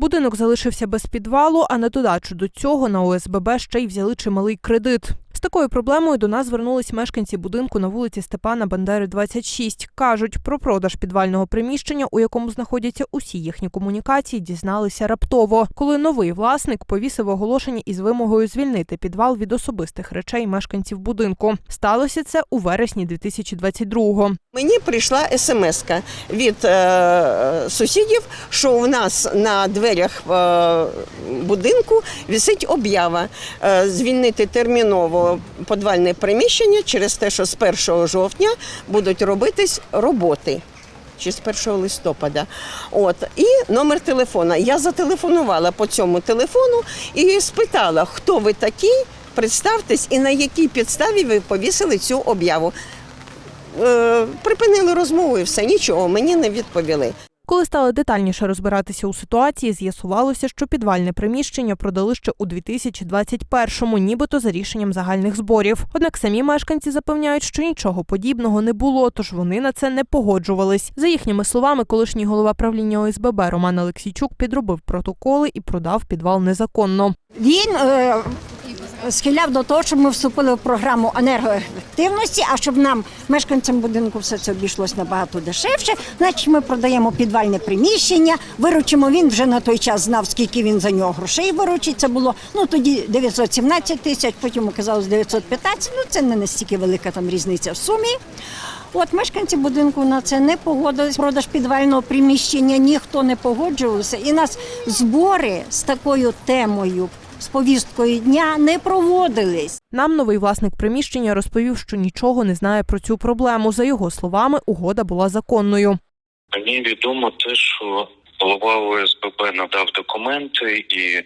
Будинок залишився без підвалу, а на додачу до цього на ОСББ ще й взяли чималий кредит. Такою проблемою до нас звернулись мешканці будинку на вулиці Степана Бандери, 26. Кажуть, про продаж підвального приміщення, у якому знаходяться усі їхні комунікації, дізналися раптово, коли новий власник повісив оголошення із вимогою звільнити підвал від особистих речей мешканців будинку. Сталося це у вересні 2022-го. Мені прийшла смс від е, сусідів, що у нас на дверях е, будинку висить об'ява е, звільнити терміново подвальне приміщення через те, що з 1 жовтня будуть робитись роботи. Чи з 1 листопада. От. І номер телефона. Я зателефонувала по цьому телефону і спитала, хто ви такі, представтесь і на якій підставі ви повісили цю об'яву. Е, припинили розмову і все, нічого, мені не відповіли. Коли стали детальніше розбиратися у ситуації, з'ясувалося, що підвальне приміщення продали ще у 2021-му, нібито за рішенням загальних зборів. Однак самі мешканці запевняють, що нічого подібного не було, тож вони на це не погоджувались. За їхніми словами, колишній голова правління ОСББ Роман Олексійчук підробив протоколи і продав підвал незаконно. Він е, схиляв до того, щоб ми вступили в програму енергоефективності, а щоб нам, мешканцям будинку, все це обійшлось набагато дешевше. Значить, ми продаємо підвальне приміщення, виручимо. Він вже на той час знав, скільки він за нього грошей виручить. Це було ну тоді 917 тисяч, потім оказалось 915. Ну це не настільки велика там різниця в сумі. От мешканці будинку на це не погодились. Продаж підвального приміщення ніхто не погоджувався. І нас збори з такою темою, з повісткою дня не проводились. Нам новий власник приміщення розповів, що нічого не знає про цю проблему. За його словами, угода була законною. Мені відомо те, що голова ОСББ надав документи, і е,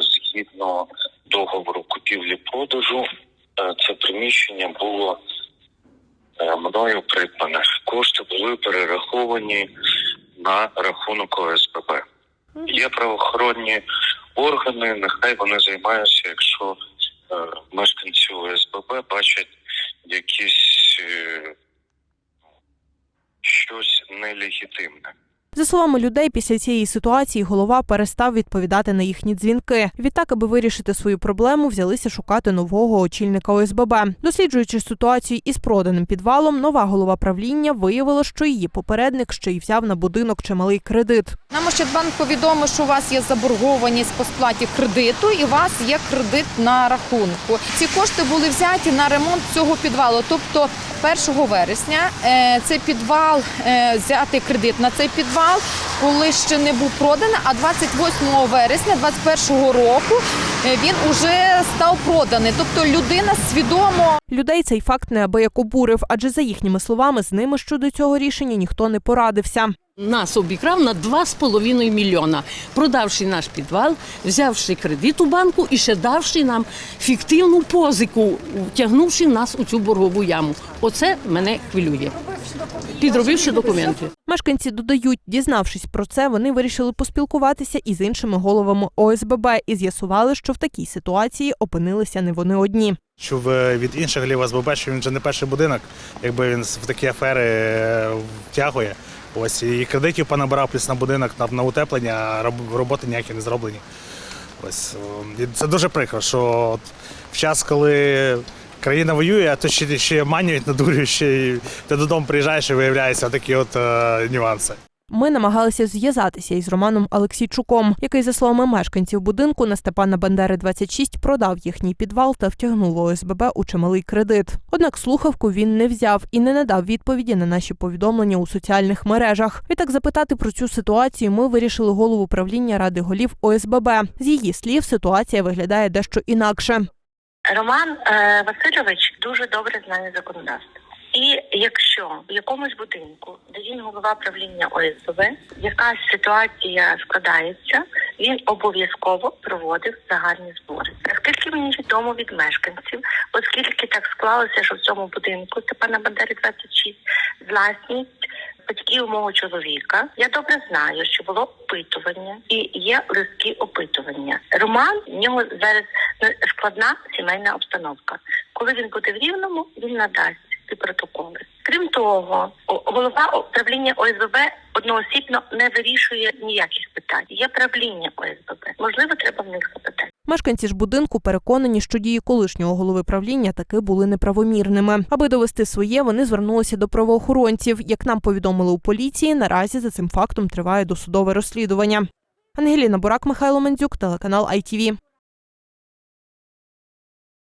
згідно договору купівлі-продажу, е, це приміщення було е, мною придбане. Кошти були перераховані на рахунок ОСББ. Є правоохоронні органи, нехай вони займаються, якщо е, мешканці ОСББ бачать якісь е, щось нелегітимне. За словами людей, після цієї ситуації голова перестав відповідати на їхні дзвінки. Відтак, аби вирішити свою проблему, взялися шукати нового очільника ОСББ. Досліджуючи ситуацію із проданим підвалом, нова голова правління виявила, що її попередник ще й взяв на будинок чималий кредит. Нам Ощадбанк повідомив, що у вас є заборгованість по сплаті кредиту і у вас є кредит на рахунку. Ці кошти були взяті на ремонт цього підвалу. Тобто 1 вересня е, цей підвал е, взяти кредит на цей підвал, коли ще не був проданий, а 28 вересня 2021 року е, він уже став проданий. Тобто людина свідомо Людей цей факт неабияк обурив, адже за їхніми словами, з ними щодо цього рішення ніхто не порадився. Нас обікрав на 2,5 мільйона, продавши наш підвал, взявши кредит у банку і ще давши нам фіктивну позику, втягнувши нас у цю боргову яму. Оце мене хвилює. Підробивши документи. Мешканці додають, дізнавшись про це, вони вирішили поспілкуватися із іншими головами ОСББ і з'ясували, що в такій ситуації опинилися не вони одні. Чув е, від інших голів СББ, що він вже не перший будинок, якби він в такі афери е, втягує. Ось і кредитів понабирав плюс на будинок на, на утеплення, а роботи ніякі не зроблені. Ось і це дуже прикро, що в час, коли країна воює, а то ще, ще манюють, надурюють, ще й ти додому приїжджаєш і виявляються такі от е, нюанси. Ми намагалися зв'язатися із Романом Олексійчуком, який, за словами мешканців будинку на Степана Бандери 26 продав їхній підвал та втягнув ОСББ у чималий кредит. Однак слухавку він не взяв і не надав відповіді на наші повідомлення у соціальних мережах. Відтак запитати про цю ситуацію ми вирішили голову правління ради голів ОСББ. З її слів, ситуація виглядає дещо інакше. Роман е, Васильович дуже добре знає законодавство. І якщо в якомусь будинку, де він голова правління ОСБ, якась ситуація складається, він обов'язково проводив загальні збори. Наскільки мені відомо від мешканців, оскільки так склалося, що в цьому будинку Степана Бандери 26 власність батьків мого чоловіка. Я добре знаю, що було опитування і є листки опитування. Роман в нього зараз ну, складна сімейна обстановка. Коли він буде в рівному, він надасть вести протоколи. Крім того, голова управління ОСББ одноосібно не вирішує ніяких питань. Є правління ОСББ. Можливо, треба в них запитати. Мешканці ж будинку переконані, що дії колишнього голови правління таки були неправомірними. Аби довести своє, вони звернулися до правоохоронців. Як нам повідомили у поліції, наразі за цим фактом триває досудове розслідування. Ангеліна Бурак, Михайло Мендзюк, телеканал ITV.